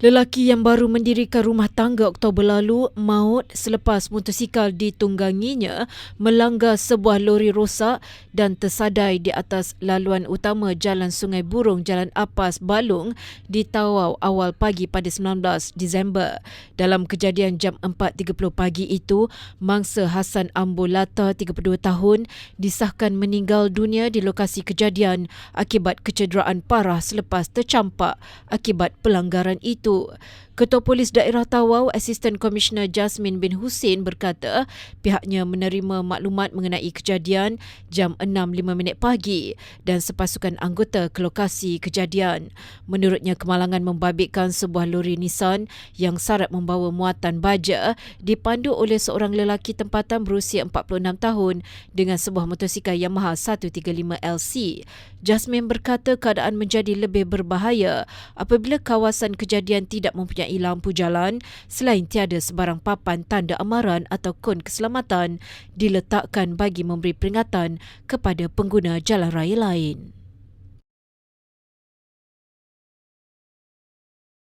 Lelaki yang baru mendirikan rumah tangga Oktober lalu maut selepas motosikal ditungganginya melanggar sebuah lori rosak dan tersadai di atas laluan utama Jalan Sungai Burung Jalan Apas Balung di Tawau awal pagi pada 19 Disember. Dalam kejadian jam 4.30 pagi itu, mangsa Hasan Ambulata 32 tahun disahkan meninggal dunia di lokasi kejadian akibat kecederaan parah selepas tercampak akibat pelanggaran itu itu. Ketua Polis Daerah Tawau, Asisten Komisioner Jasmine bin Hussein berkata pihaknya menerima maklumat mengenai kejadian jam 6.05 pagi dan sepasukan anggota ke lokasi kejadian. Menurutnya kemalangan membabitkan sebuah lori Nissan yang syarat membawa muatan baja dipandu oleh seorang lelaki tempatan berusia 46 tahun dengan sebuah motosikal Yamaha 135LC. Jasmine berkata keadaan menjadi lebih berbahaya apabila kawasan kejadian tidak mempunyai lampu jalan selain tiada sebarang papan tanda amaran atau kon keselamatan diletakkan bagi memberi peringatan kepada pengguna jalan raya lain.